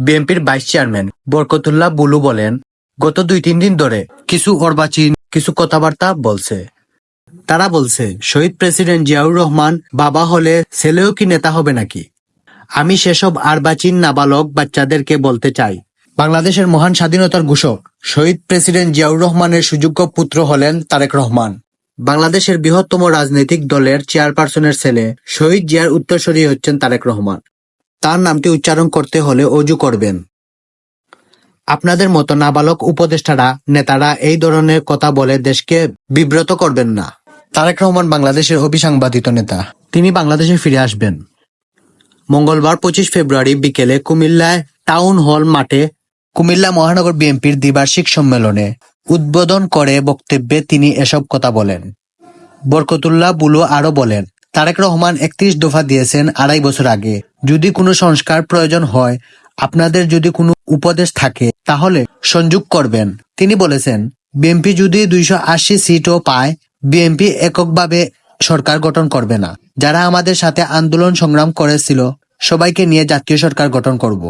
বিএনপির vice chairman Barkatullah blue বলেন, গত দুই তিন দিন ধরে কিছু অর্বাচীন, কিছু কথাবার্তা বলছে। তারা বলছে, শহীদ প্রেসিডেন্ট জিয়াউর রহমান বাবা হলে ছেলেও কি নেতা হবে নাকি? আমি সেসব আরবাচীন নাবালক বাচ্চাদেরকে বলতে চাই। বাংলাদেশের মহান স্বাধীনতার ঘোষক, শহীদ প্রেসিডেন্ট জিয়াউর রহমানের সুযোগ্য পুত্র হলেন তারেক রহমান। বাংলাদেশের বৃহত্তম রাজনৈতিক দলের চেয়ারপারসনের ছেলে শহীদ জিয়ার উত্তরসূরি হচ্ছেন তারেক রহমান। তার নামটি উচ্চারণ করতে হলে অজু করবেন। আপনাদের মতো নাবালক উপদেষ্টারা, নেতারা এই ধরনের কথা বলে দেশকে বিব্রত করবেন না। তারেক রহমান বাংলাদেশের অভিসাংবাদিত নেতা। তিনি বাংলাদেশে ফিরে আসবেন। মঙ্গলবার পঁচিশ ফেব্রুয়ারি বিকেলে কুমিল্লায় টাউন হল মাঠে কুমিল্লা মহানগর বিএনপির দ্বিবার্ষিক সম্মেলনে উদ্বোধন করে বক্তব্যে তিনি এসব কথা বলেন। বরকতুল্লাহ বুলু আরও বলেন তারেক রহমান একত্রিশ দফা দিয়েছেন আড়াই বছর আগে। যদি কোনো সংস্কার প্রয়োজন হয়, আপনাদের যদি কোনো উপদেশ থাকে, তাহলে সংযোগ করবেন। তিনি বলেছেন, বিএনপি যদি দুইশো আশি সিটও পায়, বিএনপি এককভাবে সরকার গঠন করবে না। যারা আমাদের সাথে আন্দোলন সংগ্রাম করেছিল, সবাইকে নিয়ে জাতীয় সরকার গঠন করব।